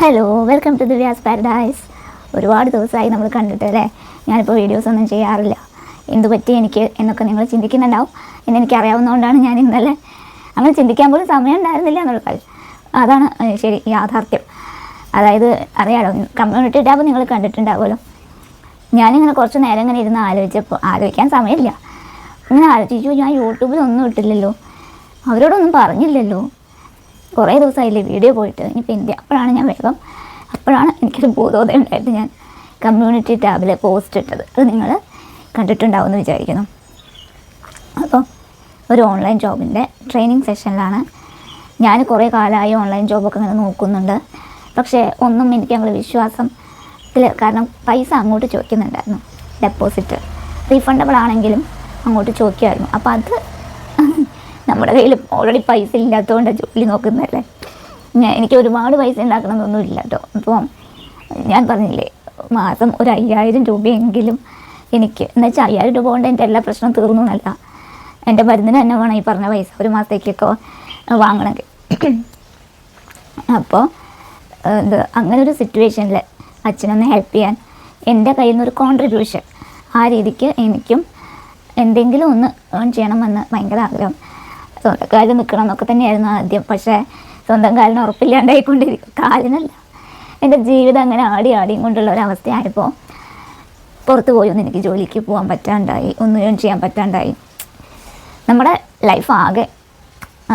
Hello welcome to Divya's paradise ഒരുപാട് ദിവസമായി നമ്മൾ കണ്ടിട്ട് അല്ലേ? ഞാനിപ്പോൾ വീഡിയോസ് ഒന്നും ചെയ്യാറില്ല. എന്ത് പറ്റി എനിക്ക് എന്നൊക്കെ നിങ്ങൾ ചിന്തിക്കുന്നുണ്ടാവും. എന്നെനിക്ക് അറിയാവുന്നതുകൊണ്ടാണ് ഞാൻ ഇന്നലെ അങ്ങനെ ചിന്തിക്കാൻ പോലും സമയം ഉണ്ടായിരുന്നില്ല എന്നുള്ള കാര്യം. അതാണ് ശരി യാഥാർത്ഥ്യം. അതായത് അറിയാലോ കമ്മ്യൂണിറ്റി ടാബ് നിങ്ങൾ കണ്ടിട്ടുണ്ടാവുമല്ലോ. ഞാനിങ്ങനെ കുറച്ച് നേരം ഇങ്ങനെ ഇരുന്ന് ആലോചിച്ചപ്പോൾ ആലോചിക്കാൻ സമയമില്ല. ഇങ്ങനെ ആലോചിച്ചു ഞാൻ യൂട്യൂബിലൊന്നും ഇട്ടില്ലല്ലോ. അവരോടൊന്നും പറഞ്ഞില്ലല്ലോ. കുറേ ദിവസമായില്ലേ വീഡിയോ പോയിട്ട്. ഇനിയിപ്പോൾ എന്ത് അപ്പോഴാണ് ഞാൻ വേഗം അപ്പോഴാണ് എനിക്കൊരു ബോധോദയം ഉണ്ടായിട്ട് ഞാൻ കമ്മ്യൂണിറ്റി ടാബിൽ പോസ്റ്റ് ഇട്ടത്. അത് നിങ്ങൾ കണ്ടിട്ടുണ്ടാവുമെന്ന് വിചാരിക്കുന്നു. അപ്പോൾ ഒരു ഓൺലൈൻ ജോബിന്റെ ട്രെയിനിങ് സെഷനിലാണ് ഞാൻ കുറേ കാലമായി ഓൺലൈൻ ജോബൊക്കെ ഇങ്ങനെ നോക്കുന്നുണ്ട്. പക്ഷേ ഒന്നും എനിക്ക് ഞങ്ങൾ വിശ്വാസത്തിൽ കാരണം പൈസ അങ്ങോട്ട് ചോദിക്കുന്നുണ്ടായിരുന്നു. ഡെപ്പോസിറ്റ് റീഫണ്ടബിൾ ആണെങ്കിലും അങ്ങോട്ട് ചോദിക്കുമായിരുന്നു. അപ്പോൾ അത് നമ്മുടെ കയ്യിൽ ഓൾറെഡി പൈസ ഇല്ലാത്തതുകൊണ്ട് ജോലി നോക്കുന്നതല്ലേ? ഞാൻ എനിക്ക് ഒരുപാട് പൈസ ഉണ്ടാക്കണമെന്നൊന്നും ഇല്ല കേട്ടോ. അപ്പം ഞാൻ പറഞ്ഞില്ലേ മാസം ഒരു അയ്യായിരം രൂപയെങ്കിലും എനിക്ക് എന്ന് വെച്ചാൽ അയ്യായിരം രൂപ കൊണ്ട് എന്റെ എല്ലാ പ്രശ്നവും തീർന്നു എന്നല്ല എന്റെ മരുന്നിന് തന്നെ വേണം ഈ പറഞ്ഞ പൈസ ഒരു മാസത്തേക്കൊക്കെ വാങ്ങണമെങ്കിൽ. അപ്പോൾ എന്ത് അങ്ങനെ ഒരു സിറ്റുവേഷനിൽ അച്ഛനൊന്ന് ഹെൽപ്പ് ചെയ്യാൻ എന്റെ കയ്യിൽ നിന്നൊരു കോൺട്രിബ്യൂഷൻ ആ രീതിക്ക് എനിക്കും എന്തെങ്കിലും ഒന്ന് ഏൺ ചെയ്യണമെന്ന് ഭയങ്കര ആഗ്രഹം. സ്വന്തം കാലിൽ നിൽക്കണം എന്നൊക്കെ തന്നെയായിരുന്നു ആദ്യം. പക്ഷേ സ്വന്തം കാലിന് ഉറപ്പില്ലാണ്ടായിക്കൊണ്ടിരിക്കും. കാലിനല്ല. എന്റെ ജീവിതം അങ്ങനെ ആടി ആടിയും കൊണ്ടുള്ള ഒരവസ്ഥയായപ്പോൾ പുറത്ത് പോയി ഒന്ന് എനിക്ക് ജോലിക്ക് പോകാൻ പറ്റാണ്ടായി ഒന്നും ചെയ്യാൻ പറ്റാണ്ടായി. നമ്മുടെ ലൈഫ് ആകെ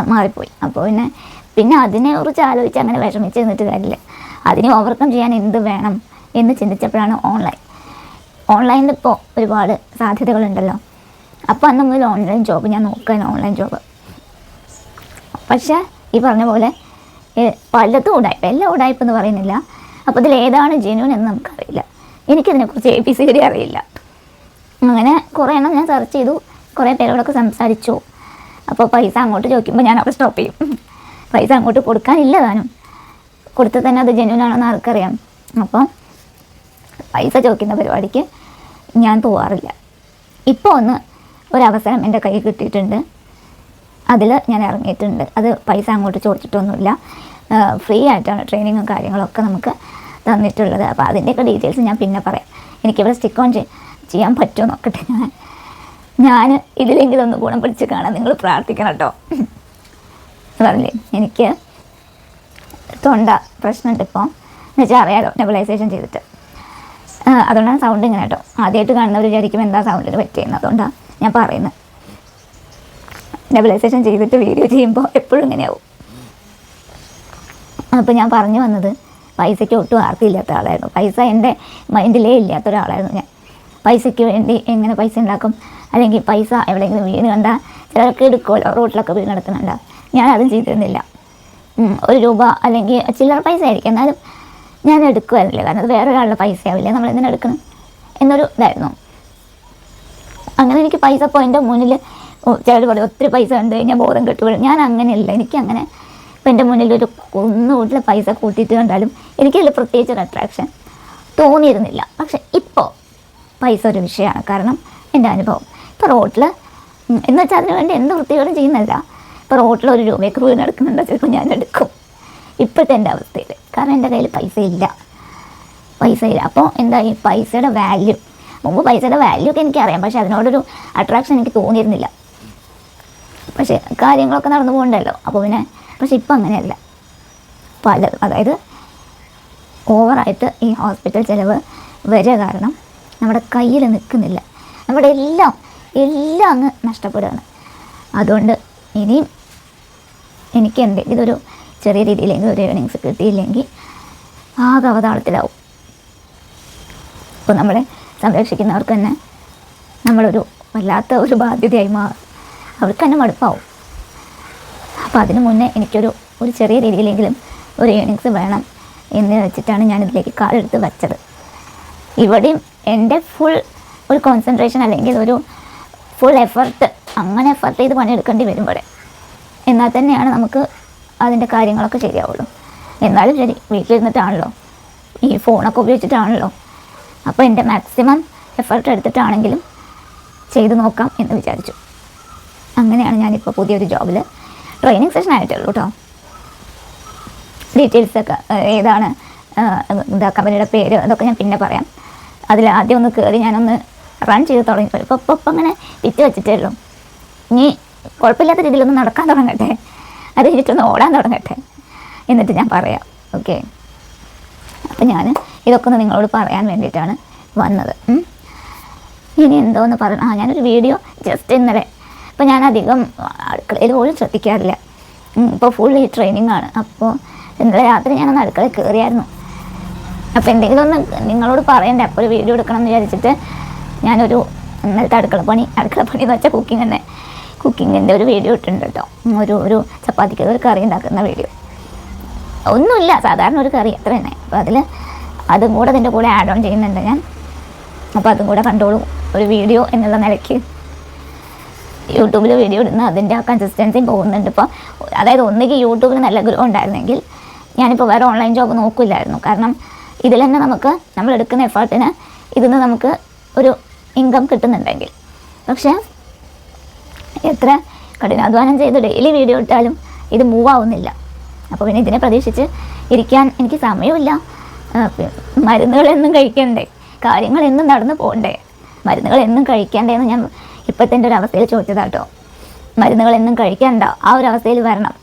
മാറിപ്പോയി. അപ്പോൾ പിന്നെ പിന്നെ അതിനെക്കുറിച്ച് ആലോചിച്ച് അങ്ങനെ വിഷമിച്ച് നിന്നിട്ട് കാര്യമില്ല. അതിനെ ഓവർകം ചെയ്യാൻ എന്ത് വേണം എന്ന് ചിന്തിച്ചപ്പോഴാണ് ഓൺലൈൻ ഓൺലൈനിൽ ഇപ്പോൾ ഒരുപാട് സാധ്യതകളുണ്ടല്ലോ. അപ്പോൾ അന്ന് മുതൽ ഓൺലൈൻ ജോബ് ഞാൻ നോക്കാൻ ഓൺലൈൻ ജോബ് പക്ഷേ ഈ പറഞ്ഞ പോലെ പലതും ഉടായ്പ എല്ലാം ഉടായ്പ എന്ന് പറയുന്നില്ല. അപ്പോൾ ഇതിൽ ഏതാണ് ജെനുവൻ എന്ന് നമുക്കറിയില്ല. എനിക്കതിനെക്കുറിച്ച് എ പി സി ഡി അറിയില്ല. അങ്ങനെ കുറേ എണ്ണം ഞാൻ സെർച്ച് ചെയ്തു. കുറേ പേരോടൊക്കെ സംസാരിച്ചു. അപ്പോൾ പൈസ അങ്ങോട്ട് ചോദിക്കുമ്പോൾ ഞാൻ അവിടെ സ്റ്റോപ്പ് ചെയ്യും. പൈസ അങ്ങോട്ട് കൊടുക്കാനില്ല താനും. കൊടുത്താൽ തന്നെ അത് ജെന്യൂൻ ആണെന്ന് ആർക്കറിയാം. അപ്പം പൈസ ചോദിക്കുന്ന പരിപാടിക്ക് ഞാൻ പോവാറില്ല. ഇപ്പോൾ ഒന്ന് ഒരവസരം എന്റെ കയ്യിൽ കിട്ടിയിട്ടുണ്ട്. അതിൽ ഞാൻ ഇറങ്ങിയിട്ടുണ്ട്. അത് പൈസ അങ്ങോട്ട് ചോദിച്ചിട്ടൊന്നുമില്ല. ഫ്രീ ആയിട്ടാണ് ട്രെയിനിങ്ങും കാര്യങ്ങളൊക്കെ നമുക്ക് തന്നിട്ടുള്ളത്. അപ്പോൾ അതിന്റെയൊക്കെ ഡീറ്റെയിൽസ് ഞാൻ പിന്നെ പറയാം. എനിക്കിവിടെ സ്റ്റിക്ക് ഓൺ ചെയ്യാൻ പറ്റുമോ നോക്കട്ടെ ഞാൻ. ഞാൻ ഇതിലെങ്കിലും ഒന്ന് ഗുണം പിടിച്ച് കാണാൻ നിങ്ങൾ പ്രാർത്ഥിക്കണം കേട്ടോ. പറഞ്ഞില്ലേ? എനിക്ക് തൊണ്ട പ്രശ്നമുണ്ട് ഇപ്പോൾ എന്ന് വെച്ചാൽ അറിയാലോ നെബിലൈസേഷൻ ചെയ്തിട്ട്. അതുകൊണ്ടാണ് സൗണ്ട് ഇങ്ങനെ കേട്ടോ. ആദ്യമായിട്ട് കാണുന്നവർ വിചാരിക്കും എന്താ സൗണ്ടിന് പറ്റിയെന്ന്. അതുകൊണ്ടാണ് ഞാൻ പറയുന്നത്. നെബിലൈസേഷൻ ചെയ്തിട്ട് വീഡിയോ ചെയ്യുമ്പോൾ എപ്പോഴും ഇങ്ങനെയാവും. അപ്പോൾ ഞാൻ പറഞ്ഞു വന്നത് പൈസയ്ക്ക് ഒട്ടും ആർക്കില്ലാത്ത ആളായിരുന്നു. പൈസ എന്റെ മൈൻഡിലേ ഇല്ലാത്ത ഒരാളായിരുന്നു ഞാൻ. പൈസയ്ക്ക് വേണ്ടി എങ്ങനെ പൈസ ഉണ്ടാക്കും? അല്ലെങ്കിൽ പൈസ എവിടെയെങ്കിലും വീണ് കണ്ടാൽ ചിലർക്ക് എടുക്കുമല്ലോ റോട്ടിലൊക്കെ വീണ് കിടക്കുന്നുണ്ട്. ഞാനതും ചെയ്തിരുന്നില്ല. ഒരു രൂപ അല്ലെങ്കിൽ ചില്ലറ പൈസ ആയിരിക്കും. എന്നാലും ഞാൻ എടുക്കുമായിരുന്നില്ല കാരണം അത് വേറെ ഒരാളുടെ പൈസ ആവില്ല നമ്മൾ എന്തിനാണ് എടുക്കണം? എന്നൊരു ഇതായിരുന്നു. അങ്ങനെ എനിക്ക് പൈസ പോയിന്റെ മുന്നിൽ ചിലർ പറയും ഒത്തിരി പൈസ കണ്ടു കഴിഞ്ഞാൽ ബോധം കെട്ടുപോഴും ഞാൻ അങ്ങനെയല്ല എനിക്കങ്ങനെ ഇപ്പം എന്റെ മുന്നിൽ ഒരു കുന്നുകൂട്ടിൽ പൈസ കൂട്ടിയിട്ട് കണ്ടാലും എനിക്കതിൽ പ്രത്യേകിച്ച് ഒരു അട്രാക്ഷൻ തോന്നിയിരുന്നില്ല. പക്ഷെ ഇപ്പോൾ പൈസ ഒരു വിഷയമാണ്. കാരണം എന്റെ അനുഭവം. ഇപ്പോൾ റോട്ടിൽ എന്ന് വെച്ചാൽ അതിന് വേണ്ടി എന്ത് വൃത്തികളും ചെയ്യുന്നില്ല ഇപ്പോൾ റോട്ടിൽ ഒരു രൂപയ്ക്ക് പോയി നടക്കുന്നുണ്ടോ ചിലപ്പോൾ ഞാൻ എടുക്കും. ഇപ്പോഴത്തെ എന്റെ അവസ്ഥയിൽ കാരണം എന്റെ കയ്യിൽ പൈസ ഇല്ല. പൈസ ഇല്ല. അപ്പോൾ എന്താ ഈ പൈസയുടെ വാല്യൂ മുമ്പ് പൈസയുടെ വാല്യൂ ഒക്കെ എനിക്കറിയാം. പക്ഷെ അതിനോടൊരു അട്രാക്ഷൻ എനിക്ക് തോന്നിയിരുന്നില്ല. പക്ഷേ കാര്യങ്ങളൊക്കെ നടന്നു പോകണ്ടല്ലോ. അപ്പോൾ പിന്നെ പക്ഷെ ഇപ്പം അങ്ങനെയല്ല. പല അതായത് ഓവറായിട്ട് ഈ ഹോസ്പിറ്റൽ ചിലവ് വരിക കാരണം നമ്മുടെ കയ്യിൽ നിൽക്കുന്നില്ല. നമ്മുടെ എല്ലാം എല്ലാം അങ്ങ് നഷ്ടപ്പെടുകയാണ്. അതുകൊണ്ട് ഇനിയും എനിക്ക് എന്തെങ്കിലും ഇതൊരു ചെറിയ രീതിയിലെങ്കിലും ഒരു ഏണിങ്സ് കിട്ടിയില്ലെങ്കിൽ ആകെ അവതാളത്തിലാവും. അപ്പോൾ നമ്മളെ സംരക്ഷിക്കുന്നവർക്ക് തന്നെ നമ്മളൊരു വല്ലാത്ത ഒരു ബാധ്യതയായി മാറും. അവർക്ക് തന്നെ മടുപ്പാവും. അപ്പോൾ അതിന് മുന്നേ എനിക്കൊരു ഒരു ചെറിയ രീതിയിലെങ്കിലും ഒരു ഏണിങ്സ് വേണം എന്ന് വെച്ചിട്ടാണ് ഞാൻ ഇതിലേക്ക് കാലെടുത്ത് വെച്ചത്. ഇവിടെയും എന്റെ ഫുൾ ഒരു കോൺസെൻട്രേഷൻ അല്ലെങ്കിൽ ഒരു ഫുൾ എഫർട്ട് അങ്ങനെ എഫർട്ട് ചെയ്ത് പണിയെടുക്കേണ്ടി വരും എന്നാൽ തന്നെയാണ് നമുക്ക് അതിന്റെ കാര്യങ്ങളൊക്കെ ശരിയാവുള്ളൂ. എന്നാലും ശരി വീട്ടിലിരുന്നിട്ടാണല്ലോ. ഈ ഫോണൊക്കെ ഉപയോഗിച്ചിട്ടാണല്ലോ. അപ്പോൾ എന്റെ മാക്സിമം എഫർട്ട് എടുത്തിട്ടാണെങ്കിലും ചെയ്തു നോക്കാം എന്ന് വിചാരിച്ചു. അങ്ങനെയാണ് ഞാനിപ്പോൾ പുതിയൊരു ജോബിൽ ട്രെയിനിങ് സെഷൻ ആയിട്ടേ ഉള്ളൂ കേട്ടോ ഡീറ്റെയിൽസൊക്കെ ഏതാണ് എന്താ കമ്പനിയുടെ പേര് അതൊക്കെ ഞാൻ പിന്നെ പറയാം. അതിൽ ആദ്യം ഒന്ന് കയറി ഞാനൊന്ന് റൺ ചെയ്ത് തുടങ്ങി. ഇപ്പോൾ ഇപ്പോൾ ഇപ്പം അങ്ങനെ വിറ്റ് വെച്ചിട്ടേ ഉള്ളൂ. ഇനി കുഴപ്പമില്ലാത്ത രീതിയിലൊന്ന് നടക്കാൻ തുടങ്ങട്ടെ. അത് കഴിഞ്ഞിട്ടൊന്ന് ഓടാൻ തുടങ്ങട്ടെ. എന്നിട്ട് ഞാൻ പറയാം. ഓക്കെ അപ്പം ഞാൻ ഇതൊക്കെ ഒന്ന് നിങ്ങളോട് പറയാൻ വേണ്ടിയിട്ടാണ് വന്നത്. ഇനി എന്തോന്ന് പറയണം ആ ഞാനൊരു വീഡിയോ ജസ്റ്റ് ഇന്നലെ ഇപ്പോൾ ഞാൻ അധികം അടുക്കളയിൽ പോലും ശ്രദ്ധിക്കാറില്ല. ഇപ്പോൾ ഫുൾ ഈ ട്രെയിനിങ് ആണ്. അപ്പോൾ ഇന്നലെ രാത്രി ഞാനൊന്ന് അടുക്കളയിൽ കയറിയായിരുന്നു അപ്പോൾ എന്തെങ്കിലും ഒന്ന് നിങ്ങളോട് പറയണ്ടേ? അപ്പോൾ ഒരു വീഡിയോ എടുക്കണം എന്ന് വിചാരിച്ചിട്ട് ഞാനൊരു ഇന്നലത്തെ അടുക്കള പണി അടുക്കള പണി എന്ന് വെച്ചാൽ കുക്കിംഗ് തന്നെ. കുക്കിങ്ങിന്റെ ഒരു വീഡിയോ ഇട്ടിട്ടുണ്ട് കേട്ടോ ഒരു ഒരു ചപ്പാത്തിക്ക് ഒരു കറി ഉണ്ടാക്കുന്ന വീഡിയോ ഒന്നുമില്ല സാധാരണ ഒരു കറി അത്ര തന്നെ. അപ്പോൾ അതിൽ അതും കൂടെ അതിന്റെ കൂടെ ആഡ് ഓൺ ചെയ്യുന്നുണ്ട് ഞാൻ. അപ്പോൾ അതും കൂടെ കണ്ടോളൂ. ഒരു വീഡിയോ എന്നുള്ള നിലയ്ക്ക് യൂട്യൂബിൽ വീഡിയോ ഇടുന്ന അതിന്റെ ആ കൺസിസ്റ്റൻസി പോകുന്നുണ്ട്. ഇപ്പോൾ അതായത് ഒന്നുകിൽ യൂട്യൂബിൽ നല്ല ഗ്രോ ഉണ്ടായിരുന്നെങ്കിൽ ഞാനിപ്പോൾ വേറെ ഓൺലൈൻ ജോബ് നോക്കില്ലായിരുന്നു. കാരണം ഇതിൽ തന്നെ നമുക്ക് നമ്മൾ എടുക്കുന്ന എഫേർട്ടിന് ഇതിൽ നിന്ന് നമുക്ക് ഒരു ഇൻകം കിട്ടുന്നുണ്ടെങ്കിൽ. പക്ഷേ എത്ര കഠിനാധ്വാനം ചെയ്ത് ഡെയിലി വീഡിയോ ഇട്ടാലും ഇത് മൂവ് ആവുന്നില്ല. അപ്പോൾ പിന്നെ ഇതിനെ പ്രതീക്ഷിച്ച് ഇരിക്കാൻ എനിക്ക് സമയമില്ല. മരുന്നുകളെന്നും കഴിക്കണ്ടേ? കാര്യങ്ങൾ എന്നും നടന്നു പോകണ്ടേ? മരുന്നുകൾ എന്നും കഴിക്കണ്ടേ എന്ന് ഞാൻ ഇപ്പോഴത്തെ എന്റെ ഒരു അവസ്ഥയിൽ ചോദിച്ചതാട്ടോ. മരുന്നുകൾ എന്നും കഴിക്കണ്ട. ആ ഒരു അവസ്ഥയിൽ വരണം.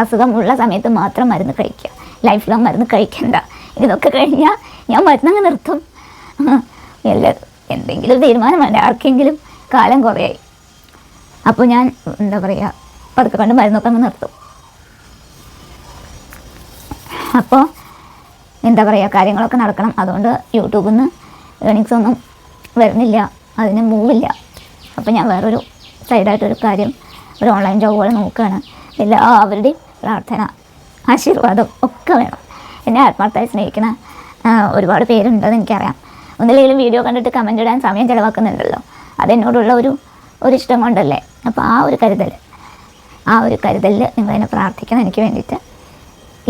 അസുഖം ഉള്ള സമയത്ത് മാത്രം മരുന്ന് കഴിക്കുക ലൈഫ് ലോങ് മരുന്ന് കഴിക്കണ്ട. ഇതൊക്കെ കഴിഞ്ഞാൽ ഞാൻ മരുന്നങ്ങ് നിർത്തും. എല്ലാ എന്തെങ്കിലും തീരുമാനം വേണ്ട ആർക്കെങ്കിലും കാലം കുറയായി. അപ്പോൾ ഞാൻ എന്താ പറയുക പതുക്കെ കണ്ട് മരുന്നൊക്കെ അങ്ങ് നിർത്തും. അപ്പോൾ എന്താ പറയുക കാര്യങ്ങളൊക്കെ നടക്കണം. അതുകൊണ്ട് യൂട്യൂബിൽ നിന്ന് ഏണിങ്സ് ഒന്നും വരുന്നില്ല. അതിന് മൂവില്ല അപ്പോൾ ഞാൻ വേറൊരു സൈഡായിട്ടൊരു കാര്യം ഒരു ഓൺലൈൻ ജോബ് പോലെ നോക്കുകയാണ്. എല്ലാവരുടെയും പ്രാർത്ഥന ആശീർവാദം ഒക്കെ വേണം. എന്നെ ആത്മാർത്ഥമായി സ്നേഹിക്കുന്ന ഒരുപാട് പേരുണ്ടെന്ന് എനിക്കറിയാം. ഒന്നില്ലെങ്കിലും വീഡിയോ കണ്ടിട്ട് കമന്റ് ഇടാൻ സമയം ചിലവാക്കുന്നുണ്ടല്ലോ. അതെന്നോടുള്ള ഒരു ഒരു ഇഷ്ടം കൊണ്ടല്ലേ? അപ്പോൾ ആ ഒരു കരുതൽ ആ ഒരു കരുതലിൽ നിങ്ങളെന്നെ പ്രാർത്ഥിക്കണം എനിക്ക് വേണ്ടിയിട്ട്.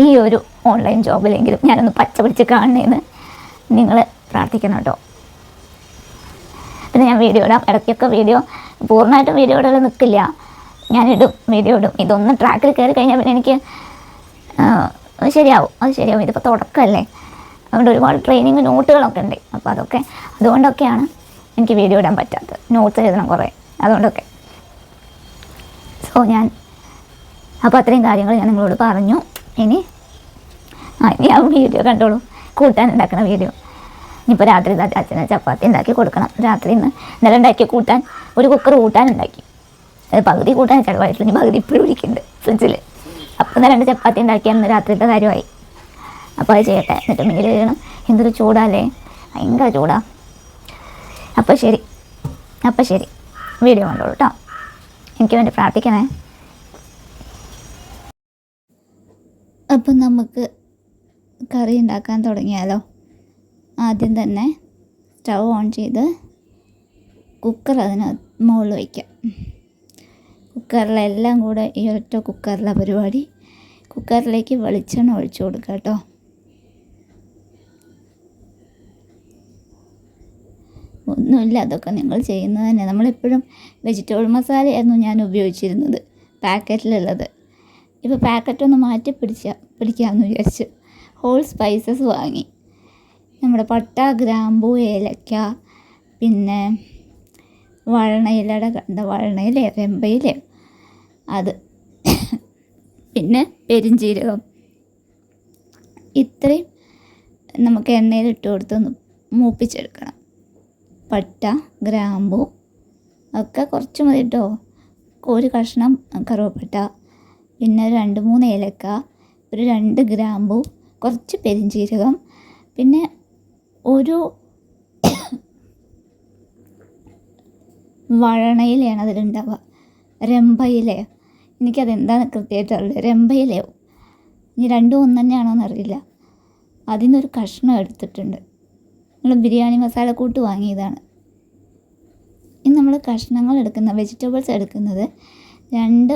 ഈ ഒരു ഓൺലൈൻ ജോബിലെങ്കിലും ഞാനൊന്ന് പച്ച പിടിച്ച് കാണണേന്ന് നിങ്ങൾ പ്രാർത്ഥിക്കണം കേട്ടോ. പിന്നെ ഞാൻ വീഡിയോ ഇടാം. ഇടയ്ക്കൊക്കെ വീഡിയോ പൂർണമായിട്ടും വീഡിയോ ഇടൽ നിൽക്കില്ല ഞാനിടും വീഡിയോ ഇടും. ഇതൊന്ന് ട്രാക്കിൽ കയറി കഴിഞ്ഞാൽ പിന്നെ എനിക്ക് ശരിയാവും അത് ശരിയാവും. ഇതിപ്പോൾ തുടക്കമല്ലേ അതുകൊണ്ട് ഒരുപാട് ട്രെയിനിങ് നോട്ടുകളൊക്കെ ഉണ്ട്. അപ്പോൾ അതൊക്കെ അതുകൊണ്ടൊക്കെയാണ് എനിക്ക് വീഡിയോ ഇടാൻ പറ്റാത്തത്. നോട്ട്സ് എഴുതണം കുറേ. അതുകൊണ്ടൊക്കെ. സോ ഞാൻ അപ്പോൾ അത്രയും കാര്യങ്ങൾ ഞാൻ നിങ്ങളോട് പറഞ്ഞു. ഇനി ആ ഇനി ആ വീഡിയോ കണ്ടോളൂ. കൂട്ടാൻ ഉണ്ടാക്കുന്ന വീഡിയോ ഇനിയിപ്പോൾ രാത്രി അച്ഛനെ ചപ്പാത്തി ഉണ്ടാക്കി കൊടുക്കണം. രാത്രി ഇന്ന് ഇന്നലെ ഉണ്ടാക്കിയ കൂട്ടാൻ ഒരു കുക്കർ കൂട്ടാൻ ഉണ്ടാക്കി. അത് പകുതി കൂട്ടാൻ ചിലവായിട്ടില്ല ഇനി പകുതി ഇപ്പോഴും ഇരിക്കുന്നുണ്ട് ഫ്രിഡ്ജിൽ അപ്പം ഇന്ന് രണ്ട് ചപ്പാത്തി ഉണ്ടാക്കിയാൽ ഇന്ന് രാത്രിത്തെ കാര്യമായി. അപ്പോൾ അത് ചെയ്യട്ടെ. എന്നിട്ട് മീൻ കഴിയണം എന്തൊരു ചൂടാല്ലേ? ഭയങ്കര ചൂടാ. അപ്പോൾ ശരി. അപ്പോൾ ശരി. വീഡിയോ കണ്ടോളൂ കേട്ടോ എനിക്ക് വേണ്ടി പ്രാർത്ഥിക്കണേ. അപ്പം നമുക്ക് കറി ഉണ്ടാക്കാൻ തുടങ്ങിയാലോ? ആദ്യം തന്നെ സ്റ്റൗ ഓൺ ചെയ്ത് കുക്കർ അതിന് മുകളിൽ വയ്ക്കാം. കുക്കറിലെല്ലാം കൂടെ ഈ ഒറ്റ കുക്കറിലെ പരിപാടി. കുക്കറിലേക്ക് വെളിച്ചെണ്ണ ഒഴിച്ചു കൊടുക്കുക കേട്ടോ. ഒന്നുമില്ല അതൊക്കെ നിങ്ങൾ ചെയ്യുന്നത് തന്നെ. നമ്മളെപ്പോഴും വെജിറ്റബിൾ മസാലയായിരുന്നു ഞാൻ ഉപയോഗിച്ചിരുന്നത് പാക്കറ്റിലുള്ളത്. ഇപ്പോൾ പാക്കറ്റ് ഒന്ന് മാറ്റി പിടിച്ച പിടിക്കാമെന്ന് വിചാരിച്ചു. ഹോൾ സ്പൈസസ് വാങ്ങി. നമ്മുടെ പട്ട ഗ്രാമ്പു ഏലക്ക പിന്നെ വഴണയിലയുടെ കണ്ട വഴണയിലയോ വെമ്പയില അത് പിന്നെ പെരിഞ്ചീരകം. ഇത്രയും നമുക്ക് എണ്ണയിൽ ഇട്ട് കൊടുത്ത് മൂപ്പിച്ചെടുക്കണം. പട്ട ഗ്രാമ്പു ഒക്കെ കുറച്ച് മതി കേട്ടോ ഒരു കഷ്ണം കറുവപ്പട്ട പിന്നെ രണ്ട് മൂന്ന് ഏലക്ക ഒരു രണ്ട് ഗ്രാമ്പു കുറച്ച് പെരിഞ്ചീരകം പിന്നെ ഒരു വഴണയിലയാണ് അതിലുണ്ടാവുക. രംഭയിലെ എനിക്കതെന്താണ് കൃത്യമായിട്ട് അറിയില്ല. രമ്പയിലയോ? ഇനി രണ്ടും ഒന്ന് തന്നെയാണോ അറിയില്ല. അതിൽ നിന്നൊരു കഷ്ണം എടുത്തിട്ടുണ്ട്. നമ്മൾ ബിരിയാണി മസാല കൂട്ട് വാങ്ങിയതാണ്. ഇനി നമ്മൾ കഷ്ണങ്ങൾ എടുക്കുന്ന വെജിറ്റബിൾസ് എടുക്കുന്നത് രണ്ട്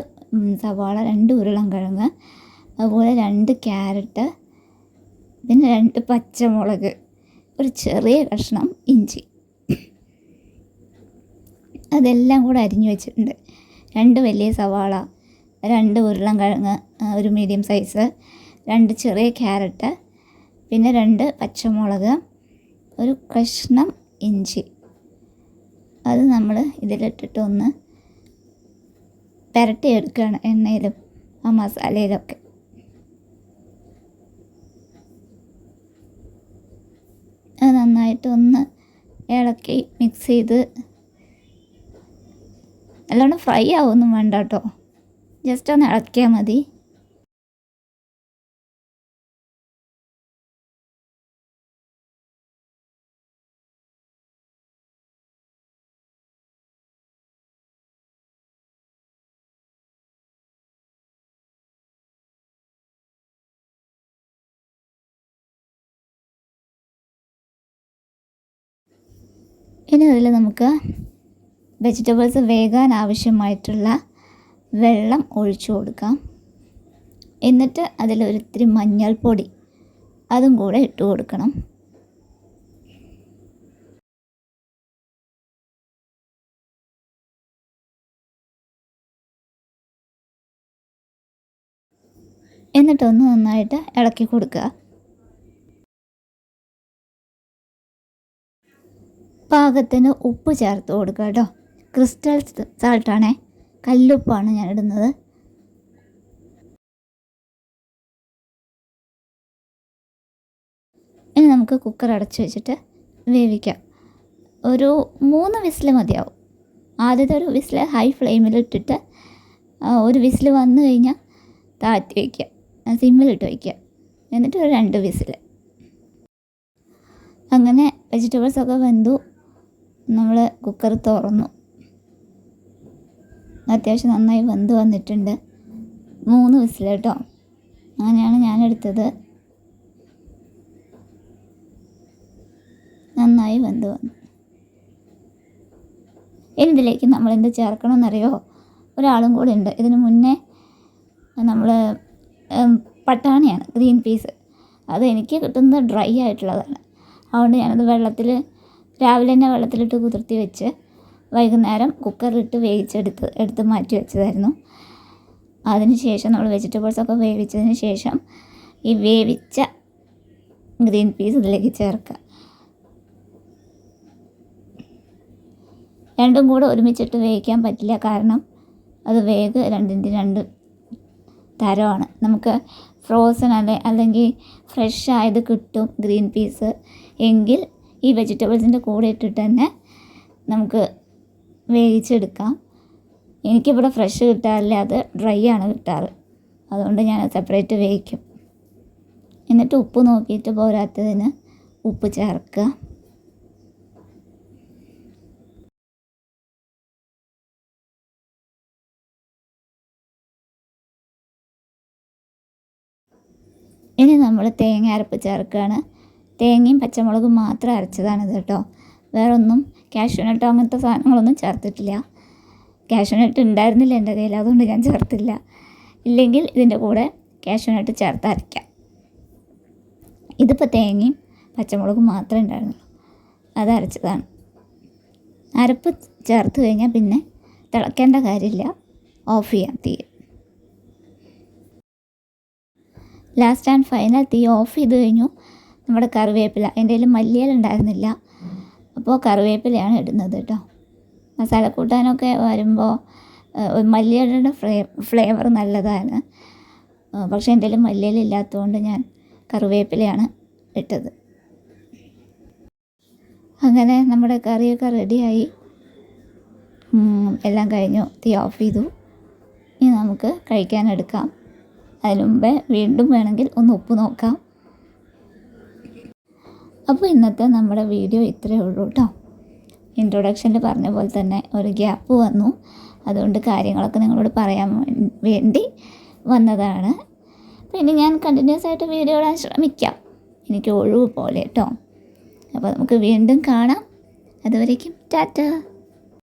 സവാള രണ്ട് ഉരുളൻ കിഴങ്ങ് അതുപോലെ രണ്ട് ക്യാരറ്റ് പിന്നെ രണ്ട് പച്ചമുളക്. ഒരു ചെറിയ കഷ്ണം ഇഞ്ചി. അതെല്ലാം കൂടെ അരിഞ്ഞു വെച്ചിട്ടുണ്ട്. രണ്ട് വലിയ സവാള രണ്ട് ഉരുളൻകിഴങ്ങ് കിഴങ്ങ് ഒരു മീഡിയം സൈസ് രണ്ട് ചെറിയ ക്യാരറ്റ് പിന്നെ രണ്ട് പച്ചമുളക് ഒരു കഷ്ണം ഇഞ്ചി. അത് നമ്മൾ ഇതിലിട്ടിട്ട് ഒന്ന് പുരട്ടിയെടുക്കുകയാണ് എണ്ണയിലും ആ മസാലയിലൊക്കെ. അത് നന്നായിട്ട് ഒന്ന് ഇളക്കി മിക്സ് ചെയ്ത് നല്ലോണം ഫ്രൈ ആവുമൊന്നും വേണ്ട കേട്ടോ ജസ്റ്റ് ഒന്ന് ഇളക്കിയാൽ മതി. ഇനി അതിൽ നമുക്ക് വെജിറ്റബിൾസ് വേകാൻ ആവശ്യമായിട്ടുള്ള വെള്ളം ഒഴിച്ചു കൊടുക്കാം. എന്നിട്ട് അതിൽ ഒരിത്തിരി മഞ്ഞൾപ്പൊടി അതും കൂടെ ഇട്ട് കൊടുക്കണം. എന്നിട്ടൊന്ന് നന്നായിട്ട് ഇളക്കി കൊടുക്കുക. പാകത്തിന് ഉപ്പ് ചേർത്ത് കൊടുക്കുക കേട്ടോ. ക്രിസ്റ്റൽ സാൾട്ടാണേ. കല്ലുപ്പാണ് ഞാൻ ഇടുന്നത്. ഇനി നമുക്ക് കുക്കർ അടച്ചു വെച്ചിട്ട് വേവിക്കാം. ഒരു മൂന്ന് വിസിൽ മതിയാവും. ആദ്യത്തെ ഒരു വിസിൽ ഹൈ ഫ്ലെയിമിൽ ഇട്ടിട്ട് ഒരു വിസിൽ വന്നു കഴിഞ്ഞാൽ താഴ്ത്തി വയ്ക്കുക സിമ്മിലിട്ട് വയ്ക്കുക എന്നിട്ട് ഒരു രണ്ട് വിസിൽ അങ്ങനെ വെജിറ്റബിൾസൊക്കെ വെന്തു. നമ്മൾ കുക്കർ തുറന്നു. അത്യാവശ്യം നന്നായി വെന്ത് വന്നിട്ടുണ്ട്. മൂന്ന് വിസിൽ കേട്ടോ. അങ്ങനെയാണ് ഞാൻ എടുത്തത് നന്നായി വെന്ത് വന്നു. ഇതിലേക്ക് നമ്മൾ എന്ത് ചേർക്കണമെന്നറിയോ? ഒരാളും കൂടെ ഉണ്ട്. ഇതിന് മുന്നേ നമ്മൾ പട്ടാണിയാണ് ഗ്രീൻ പീസ്. അത് എനിക്ക് കിട്ടുന്നത് ഡ്രൈ ആയിട്ടുള്ളതാണ്. അതുകൊണ്ട് ഞാനത് വെള്ളത്തിൽ രാവിലെ തന്നെ വെള്ളത്തിലിട്ട് കുതിർത്തി വെച്ച് വൈകുന്നേരം കുക്കറിലിട്ട് വേവിച്ചെടുത്ത് എടുത്ത് മാറ്റി വെച്ചതായിരുന്നു. അതിന് ശേഷം നമ്മൾ വെജിറ്റബിൾസൊക്കെ വേവിച്ചതിന് ശേഷം ഈ വേവിച്ച ഗ്രീൻ പീസ് ഇതിലേക്ക് ചേർക്കുക. രണ്ടും കൂടെ ഒരുമിച്ചിട്ട് വേവിക്കാൻ പറ്റില്ല. കാരണം അത് വേഗ് രണ്ടിന്റെ രണ്ട് തരമാണ്. നമുക്ക് ഫ്രോസൺ അല്ലെ അല്ലെങ്കിൽ ഫ്രഷ് ആയത് കിട്ടും ഗ്രീൻ പീസ് എങ്കിൽ ഈ വെജിറ്റബിൾസിന്റെ കൂടെ ഇട്ടിട്ട് തന്നെ നമുക്ക് വേവിച്ചെടുക്കാം. എനിക്കിവിടെ ഫ്രഷ് കിട്ടാറില്ല അത് ഡ്രൈ ആണ് കിട്ടാറ്. അതുകൊണ്ട് ഞാൻ സെപ്പറേറ്റ് വേവിക്കും. എന്നിട്ട് ഉപ്പ് നോക്കിയിട്ട് പോരാത്തതിന് ഉപ്പ് ചേർക്കുക. ഇനി നമ്മൾ തേങ്ങ അരപ്പ് ചേർക്കുകയാണ്. തേങ്ങയും പച്ചമുളകും മാത്രം അരച്ചതാണിത് കേട്ടോ. വേറെ വേറൊന്നും കാഷ്യൂനട്ടോ അങ്ങനത്തെ സാധനങ്ങളൊന്നും ചേർത്തിട്ടില്ല. കാഷ്യൂനട്ട് ഉണ്ടായിരുന്നില്ല എന്റെ കയ്യിൽ അതുകൊണ്ട് ഞാൻ ചേർത്തില്ല. ഇല്ലെങ്കിൽ ഇതിന്റെ കൂടെ കാഷ്യൂനട്ട് ചേർത്ത് അരയ്ക്കാം. ഇതിപ്പോൾ തേങ്ങയും പച്ചമുളകും മാത്രമേ ഉണ്ടായിരുന്നുള്ളൂ. അത് അരച്ചതാണ്. അരപ്പ് ചേർത്ത് കഴിഞ്ഞാൽ പിന്നെ തിളക്കേണ്ട കാര്യമില്ല. ഓഫ് ചെയ്യാം തീ. ലാസ്റ്റ് ആൻഡ് ഫൈനൽ തീ ഓഫ് ചെയ്ത് കഴിഞ്ഞു. നമ്മുടെ കറിവേപ്പില. എന്റെ കയ്യിൽ മല്ലിയില ഉണ്ടായിരുന്നില്ല. അപ്പോൾ കറിവേപ്പിലയാണ് ഇടുന്നത് കേട്ടോ. മസാല കൂട്ടാനൊക്കെ വരുമ്പോൾ മല്ലിയിലയുടെ ഫ്ലേ ഫ്ലേവർ നല്ലതാണ്. പക്ഷേ എന്റെ കയ്യിൽ മല്ലിയില ഇല്ലാത്തതുകൊണ്ട് ഞാൻ കറിവേപ്പിലയാണ് ഇട്ടത്. അങ്ങനെ നമ്മുടെ കറിയൊക്കെ റെഡിയായി. എല്ലാം കഴിഞ്ഞു. തീ ഓഫ് ചെയ്തു. ഇനി നമുക്ക് കഴിക്കാനെടുക്കാം അതിന് മുമ്പേ വീണ്ടും വേണമെങ്കിൽ ഒന്ന് ഉപ്പ് നോക്കാം. അപ്പോൾ ഇന്നത്തെ നമ്മുടെ വീഡിയോ ഇത്രയേ ഉള്ളൂ കേട്ടോ. ഇൻട്രൊഡക്ഷനിൽ പറഞ്ഞ പോലെ തന്നെ ഒരു ഗ്യാപ്പ് വന്നു. അതുകൊണ്ട് കാര്യങ്ങളൊക്കെ നിങ്ങളോട് പറയാൻ വേണ്ടി വന്നതാണ്. പിന്നെ ഞാൻ കണ്ടിന്യൂസ് ആയിട്ട് വീഡിയോ ഇടാൻ ശ്രമിക്കാം. എനിക്ക് ഒഴിവ് പോലെ കേട്ടോ. അപ്പോൾ നമുക്ക് വീണ്ടും കാണാം. അതുവരേക്കും ടാറ്റ.